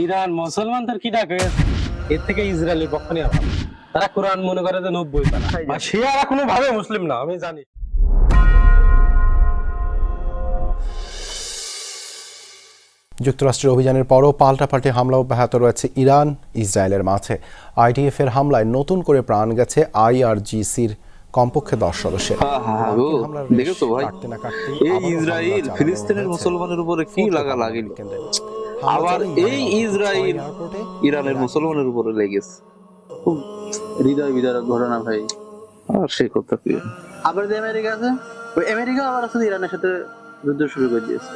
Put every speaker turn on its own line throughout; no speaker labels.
Iran মুসলমান তোর কি ডাকে? এর থেকে ইসরায়েলের পক্ষ নিয়ে তারা কোরআন মনে করে যে নব্বই পারা। আর শিয়ারা কোনো ভাবে মুসলিম না আমি জানি।
যুক্তরাষ্ট্রের অভিযানের পরও পাল্টাপাল্টি হামলা অব্যাহত রয়েছে ইরান ইসরায়েলের মাঝে। আইডিএফ এর হামলায় নতুন করে প্রাণ গেছে আইআরজিসির কমপক্ষে দশ সদস্যের।
দেখেছ ভাই?
কাটতে না কাটতেই
এই ইসরায়েল ফিলিস্তিনের মুসলমানের উপরে কি লাগা লাগেনি?
কেন্দ্রে।
আবার
চালিয়ে
এই ইসরায়েল ইরানের মুসলমানের উপরে লেগেছে
খুব হৃদয় বিদারক ঘটনা ভাই।
আর সে কথা কি?
আবার যে আমেরিকা আছে? ওই আমেরিকা আবার আসলে ইরানের সাথে যুদ্ধ শুরু করে দিয়েছে।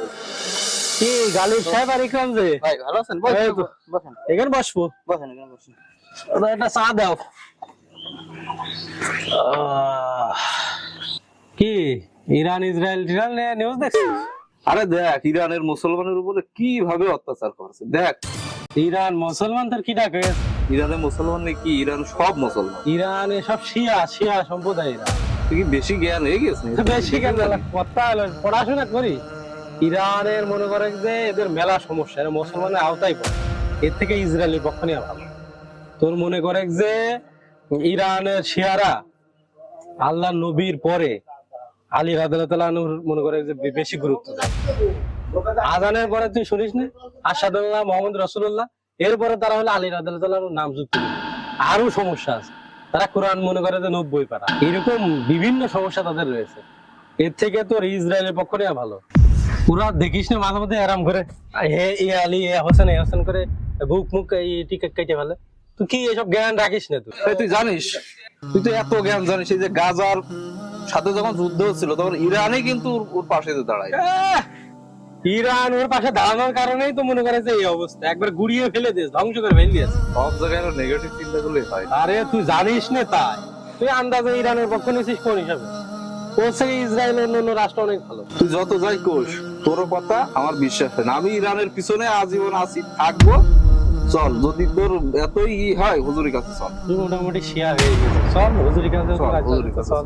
কি গালিব সাহেব আর ইকরাম যে?
ভাই ভালো আছেন? বসেন
এখানে বসবো।
বসেন এখানে বসেন।
একটা চা দাও। কি ইরান ইসরায়েল টিরান নিউজ দেখছিস?
আরে দেখ ইরানের মুসলমানের উপরে কীভাবে অত্যাচার করছে দেখ।
ইরান মুসলমান তোর কি ডাকে
ইরানের মুসলমান নাকি কি? ইরান সব মুসলমান।
ইরান সব শিয়া শিয়া সম্প্রদায়রা
তুই কি বেশি জ্ঞান হয়ে গেছে
বেশি কথা হলো পড়াশোনা করি। ইরানের মনে করে যে এদের মেলা সমস্যা এরা মুসলমানের আওতায় পড়ে। এর থেকে ইসরায়েলের পক্ষ নিয়ে ভালো। তোর মনে করে যে ইরানের শিয়ারা আল্লাহ নবীর পরে আলী রাদুল্লাহ মনে করে যে বেশি গুরুত্ব আজানের পরে তুই শুনিস না? আসাদুল্লাহ মোহাম্মদ রসুল্লাহ এরপরে তারা হলো আলী রাদুল্লাহ নাম যুক্ত আরও সমস্যা আছে। তারা কোরআন মনে করে যে নব্বই পারা। এরকম বিভিন্ন সমস্যা তাদের রয়েছে। এর থেকে তোর ইসরায়েলের পক্ষ নেওয়া ভালো। পুরা দেখিস না মাঝে মধ্যে আরাম করে হে এ আলী, এ হোসেন এ হোসেন করে বুক মুখ এই টিকিট কেটে ফেলে। তুই কি এসব জ্ঞান রাখিস না তুই?
তুই জানিস তুই তো এত জ্ঞান জানিস এই যে গাজার সাথে যখন যুদ্ধ হচ্ছিল তখন ইরানে কিন্তু ওর- পাশে দাঁড়ায়।
ইরান ওর পাশে দাঁড়ানোর কারণেই তো মনে করে যে এই অবস্থা। একবার গুড়িয়ে ফেলে দিয়েছে ধ্বংস করে ফেলে
সব জায়গায় নেগেটিভ চিন্তা করলে হয়।
আরে তুই জানিস না তাই। তুই আন্দাজে ইরানের পক্ষ নিয়েছিস কোন হিসাবে? ওর থেকে ইসরায়েল অন্য অন্য রাষ্ট্র অনেক ভালো।
তুই যত যাই কোষ তোর কথা আমার বিশ্বাস না। আমি ইরানের পিছনে আজীবন আছি থাকব। চল যদি তোর এতই ই হয় হুজুরের কাছে চল।
তুই মোটামুটি শিয়া হয়ে গেছে চল হুজুরি কাছে
চল, হুজুরের কাছে
চল।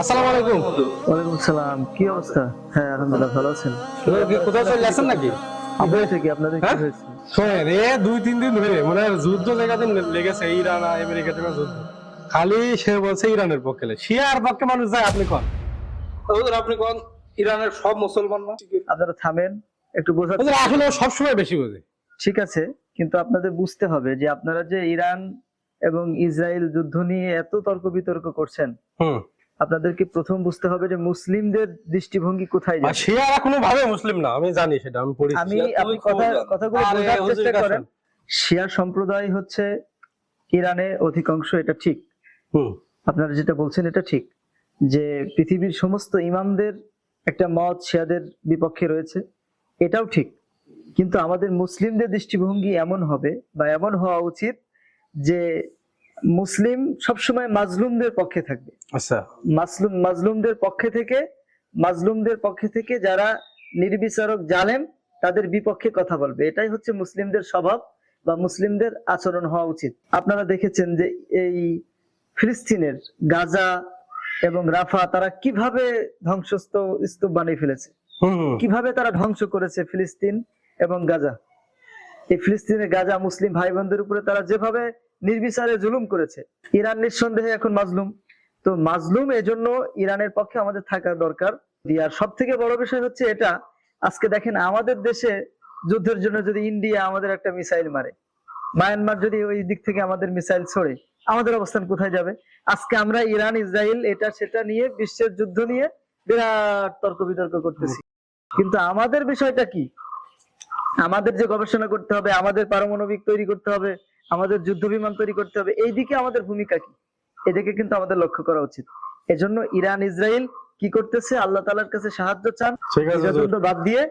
আসসালামু আলাইকুম।
ওয়ালাইকুম সালাম কি অবস্থা? হ্যাঁ আলহামদুলিল্লাহ ভালো আছেন।
কি কোথাও চলে আসেন নাকি?
হয়েছে কি আপনাদের কি
হ্যাঁ?
হয়েছে?
শোনেন এ দুই তিন দিন ধরে মানে যুদ্ধ জায়গাতে লেগেছে ইরান আর আমেরিকা থেকে যুদ্ধ। খালি সে বলছে ইরানের পক্ষে শিয়ার পক্ষে মানুষ যায় আপনি কন?
হুজুর আপনি কোন? ইরানের সব মুসলমান না?
আপনারা থামেন। একটু
ওদের আসলে সবসময় বেশি বোঝে।
ঠিক আছে কিন্তু আপনাদের বুঝতে হবে যে আপনারা যে ইরান এবং ইসরায়েল যুদ্ধ নিয়ে এত তর্ক বিতর্ক করছেন আপনাদেরকে প্রথম বুঝতে হবে যে মুসলিমদের দৃষ্টিভঙ্গি কোথায়
শিয়ারা কোনো ভাবে মুসলিম না আমি জানি সেটা আমি পড়ি
আমি
শিয়া
আপনি কথা। কথাগুলো বোঝার চেষ্টা করেন। শিয়া সম্প্রদায় হচ্ছে ইরানে অধিকাংশ এটা ঠিক।
হুম।
আপনারা যেটা বলছেন এটা ঠিক। যে পৃথিবীর সমস্ত ইমামদের একটা মত শিয়াদের বিপক্ষে রয়েছে। এটাও ঠিক। কিন্তু আমাদের মুসলিমদের দৃষ্টিভঙ্গি এমন হবে বা এমন হওয়া উচিত যে মুসলিম সবসময় মাজলুমদের পক্ষে থাকবে।
আচ্ছা।
মাসলুম মাজলুমদের পক্ষে থেকে মাজলুমদের পক্ষে থেকে যারা নির্বিচারক জালেম তাদের বিপক্ষে কথা বলবে। এটাই হচ্ছে মুসলিমদের স্বভাব বা মুসলিমদের আচরণ হওয়া উচিত। আপনারা দেখেছেন যে এই ফিলিস্তিনের গাজা এবং রাফা তারা কীভাবে ধ্বংসস্ত স্তূপ বানিয়ে ফেলেছে। কীভাবে তারা ধ্বংস করেছে ফিলিস্তিন এবং গাজা? এই ফিলিস্তিনের গাজা মুসলিম ভাই বোনদের উপরে তারা যেভাবে নির্বিচারে জুলুম করেছে, ইরান নিঃসন্দেহে এখন মাজলুম। তো মাজলুম এজন্য ইরানের পক্ষে আমাদের থাকা দরকার। আর সব থেকে বড় বিষয় হচ্ছে এটা, আজকে দেখেন আমাদের দেশে যুদ্ধের জন্য যদি ইন্ডিয়া আমাদের একটা মিসাইল মারে, মায়ানমার যদি ওই দিক থেকে আমাদের মিসাইল ছড়ে, আমাদের অবস্থান কোথায় যাবে? আজকে আমরা ইরান ইসরায়েল এটা, সেটা নিয়ে বিশ্বের যুদ্ধ নিয়ে বিরাট তর্ক বিতর্ক করতেছি। কিন্তু আমাদের বিষয়টা কি? আমাদের যে গবেষণা করতে হবে আমাদের পারমাণবিক তৈরি করতে হবে আমাদের যুদ্ধ বিমান তৈরি করতে হবে এই দিকে আমাদের ভূমিকা কি? এদিকে কিন্তু আমাদের লক্ষ্য করা উচিত। এজন্য ইরান ইসরায়েল কি করতেছে? আল্লাহ তালার কাছে সাহায্য চান। বাদ দিয়ে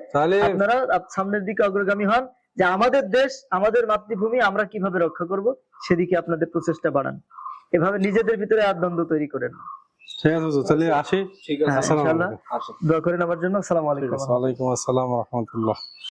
আপনারা সামনের দিকে অগ্রগামী হন যে আমাদের দেশ আমাদের মাতৃভূমি আমরা কীভাবে রক্ষা করব সেদিকে আপনাদের প্রচেষ্টা বাড়ান। এভাবে নিজেদের ভিতরে আর দ্বন্দ্ব তৈরি করেন না।
ঠিক আছে তাহলে আসি।
ঠিক
হ্যাঁ,
আসসালামু
ইনশাআল্লাহ
আলাইকুম।
দোয়া করেন আমার জন্য। আসসালামু আলাইকুম।
ওয়া আলাইকুম আসসালাম রহমতুল্লাহ।